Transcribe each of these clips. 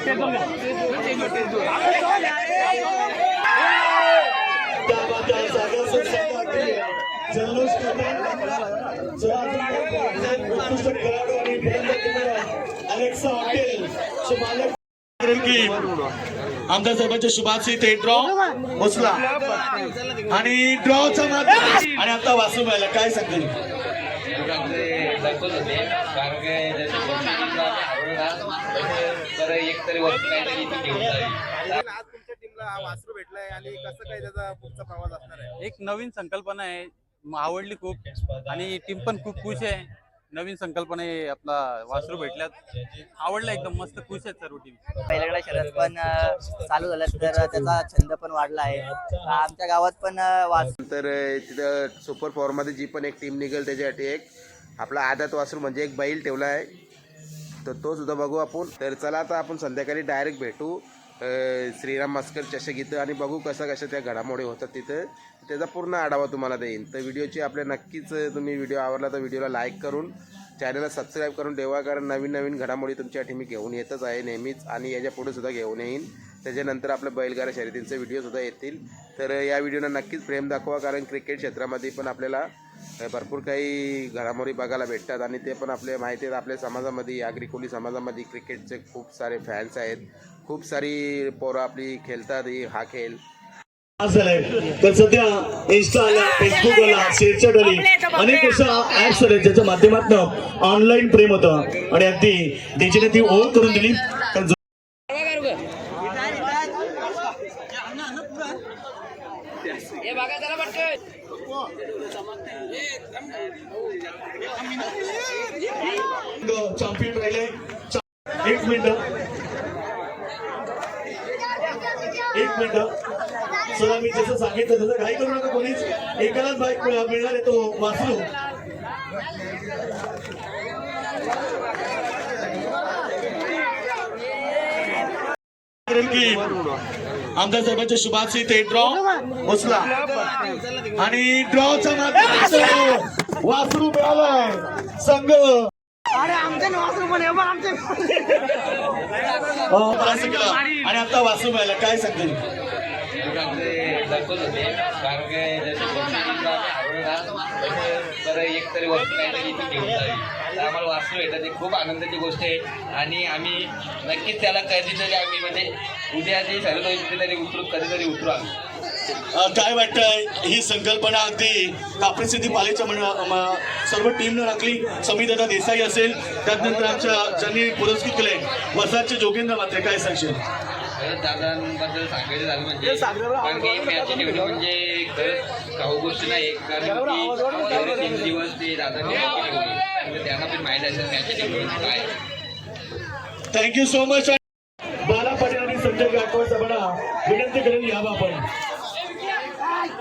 त्यामध्ये जल्लोष खेळाडू आणि अलेक्सा हॉटेल की आमदार साहेबांच्या शुभाची ते ड्रॉ बसला आणि ड्रॉचा माध्यम आणि आता वासू व्हायला काय सांगतील? कारण तर एक तरी वस्तू काहीतरी इथे घेऊन जावी आज तुमच्या टीमला वासरू भेटलाय आणि कसं काय त्याचा पुढचा प्रवास असणार आहे? एक नवीन संकल्पना आहे. आवडली खूप. आणि टीम पण खूप खुश आहे. नवीन संकल्पना आहे आपला वासरू भेटल्यात. आवडलं एकदम. मस्त खुश आहेत सर्व टीम पहिल्याकडे शरद पण चालू झालं तर त्याचा छंद पण वाढला आहे. आमच्या गावात पण वास तर तिथं सुपर पॉवरमध्ये जी पण एक टीम निघेल त्याच्यासाठी एक आपला आदात वासरू म्हणजे एक बैल ठेवला आहे. तर तो सुद्धा बघू आपण. तर चला आता आपण संध्याकाळी डायरेक्ट भेटू. श्रीराम मास्कर चषक इथं आणि बघू कसं कशा त्या घडामोडी होतात तिथं. त्याचा पूर्ण आढावा तुम्हाला देईन. तर व्हिडिओची आपल्या नक्कीच तुम्ही व्हिडिओ आवडला तर व्हिडिओला लाईक करून चॅनलला सबस्क्राईब करून ठेवा. कारण नवीन नवीन घडामोडी तुमच्यासाठी मी घेऊन येतच आहे नेहमीच आणि याच्यापुढे सुद्धा घेऊन येईन. त्याच्यानंतर आपल्या बैलगाडा शर्यतींचे व्हिडिओसुद्धा येतील. तर या व्हिडिओला नक्कीच प्रेम दाखवा. कारण क्रिकेट क्षेत्रामध्ये पण आपल्याला भरपूर काही घडामोडी बघायला भेटतात आणि ते पण आपल्या माहिती आहेत. आपल्या समाजामध्ये आगरी समाजामध्ये क्रिकेटचे खूप सारे फॅन्स आहेत. खूप सारी पोरं आपली खेळतात हा खेळ. तर सध्या इन्स्टा आला फेसबुक आला शेअरचॅट आली अनेक अशा ऍप्स आले ज्याच्या माध्यमातून ऑनलाईन प्रेम होतं. आणि अगदी त्याची ती ओळख करून दिली तर जो- चॅम्पियन राहिले. एक मिनिट. एक मिनिट. सर मी जसं सांगितलं तसं काही करू नका कोणीच. एकालाच बाईक मिळणार आहे तो वाचलो. की आमदार साहेबांच्या शुभाची ते ड्रॉ उचला आणि ड्रॉचा माध्यम वासरू. मिळालाय. संघ. अं, असं केलं. आणि आता वासरू मिळाला. काय सांगतील? दाखवत एक तरी वस्तू काहीतरी इथे घेऊन जावी. तर आम्हाला वाचलं येतं ते खूप आनंदाची गोष्ट आहे. आणि आम्ही नक्कीच त्याला कधीतरी आम्ही म्हणजे उद्या ते झालं तरी उतरू कधीतरी उतरू आम्ही. काय वाटतंय? ही संकल्पना अगदी कापडी सिद्धी पालीच्या म्हण- सर्व टीमनं राखली. समीदादा देसाई असेल त्यानंतर आमच्या ज्यांनी पुरस्कृत केले वसाचे जोगेंद्र मात्रे काय सांगशील? दादांबद्दल सांगायचं झालं म्हणजे कारण की मॅच ठेवणं म्हणजे खरंच काही गोष्ट नाही कारण की एवढे तीन दिवस ते दादांनी ठेवली तर त्यांना पण माहीत असेल मॅच ठेवली काय thank you so much Bala Patil आणि संजय गायकवाड साहेबांना विनंती करेल यावं आपण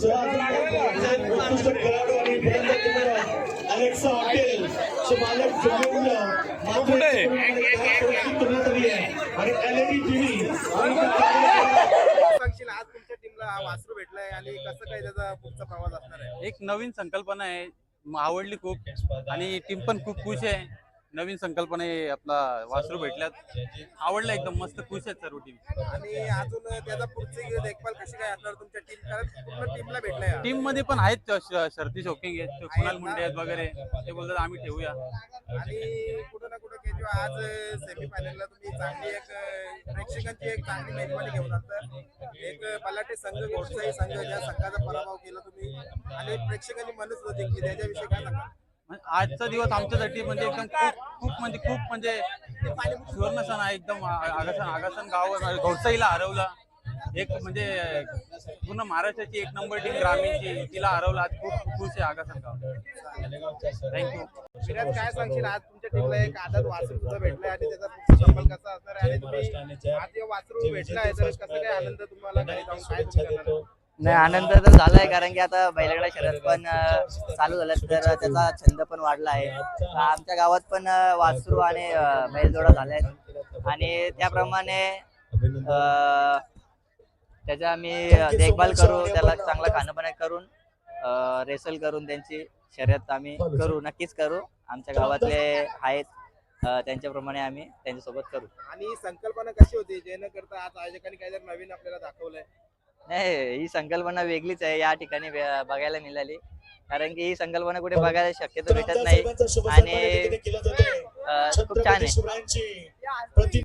उत्कृष्ट खेळाडू आणि फलंदाजी अलेक्सा हॉटेलचे मालक जमवून करण्यात आली आहे आणि एल डी टीव्ही सांगशील आज तुमच्या टीमला हा वासरू भेटलाय आणि कसं काय त्याचा पुढचा प्रवास असणार आहे? एक नवीन संकल्पना आहे. आवडली खूप आणि टीम पण खूप खुश आहे. नवीन संकल्पना आपला वासरू भेटल्यात. आवडलं एकदम मस्त खुश आहेत सर्व टीम आणि अजून त्याचा पुढची देखभाल कशी काय असणार तुमच्या टीम कारण पूर्ण टीमला भेटलाय. टीममध्ये पण आहेत श- शर्ती शौकिंग आहेत कुणाल मुंडे आहेत वगैरे ते बोलतात आम्ही ठेवूया. आणि कुठं ना कुठं की जेव्हा आज सेमी फायनलला तुम्ही चांगली एक अं, प्रेक्षकांची एक चांगली मेजवानी घेऊन आलात. एक बलाटे संघ घोडसाई संघ ज्या संघाचा पराभव केला तुम्ही. आणि प्रेक्षकांनी मनच जिंकली त्याच्याविषयी काय सांगा म्हणजे आजचा दिवस आमच्यासाठी म्हणजे एकदम खूप खूप म्हणजे खूप म्हणजे सुवर्ण सण आहे. एकदम आगासन आगासन गाव गौसाईला हरवला. एक म्हणजे पूर्ण महाराष्ट्राची एक नंबर टीम ग्रामीणची तिला हरवला. आज खूप खुश आहे आगासन गाव थँक्यू विराज काय सांगशील? आज तुमच्या टीमला एक आदत वासरू सुद्धा भेटलाय आणि त्याचा पुढचा संबल कसा असणार आहे? आणि तुम्ही आज वासरू भेटलाय तर कसं काय आनंद तुम्हाला घरी जाऊन काय तुम्ही नाही आनंद तर झालाय कारण की आता बैलगाडा शर्यत पण चालू झाल्या तर त्याचा छंद पण वाढला आहे. आमच्या गावात पण वासरू आणि बैलजोडा झाल्यात आणि त्याप्रमाणे अं, त्याचा आम्ही देखभाल करू त्याला चांगला खाणंपाणी करून रेसल करून त्यांची शर्यत आम्ही करू नक्कीच करू. आमच्या गावातले आहेत त्यांच्याप्रमाणे आम्ही त्यांच्यासोबत करू. आणि संकल्पना कशी होती? जे न करता आज आयोजकांनी काहीतरी नवीन आपल्याला दाखवलंय. नाही ही संकल्पना वेगळीच आहे. या ठिकाणी बघायला मिळाली. कारण की ही संकल्पना कुठे बघायला शक्यतो भेटत नाही. आणि अं, खूप छान आहे. शिवरायांची प्रति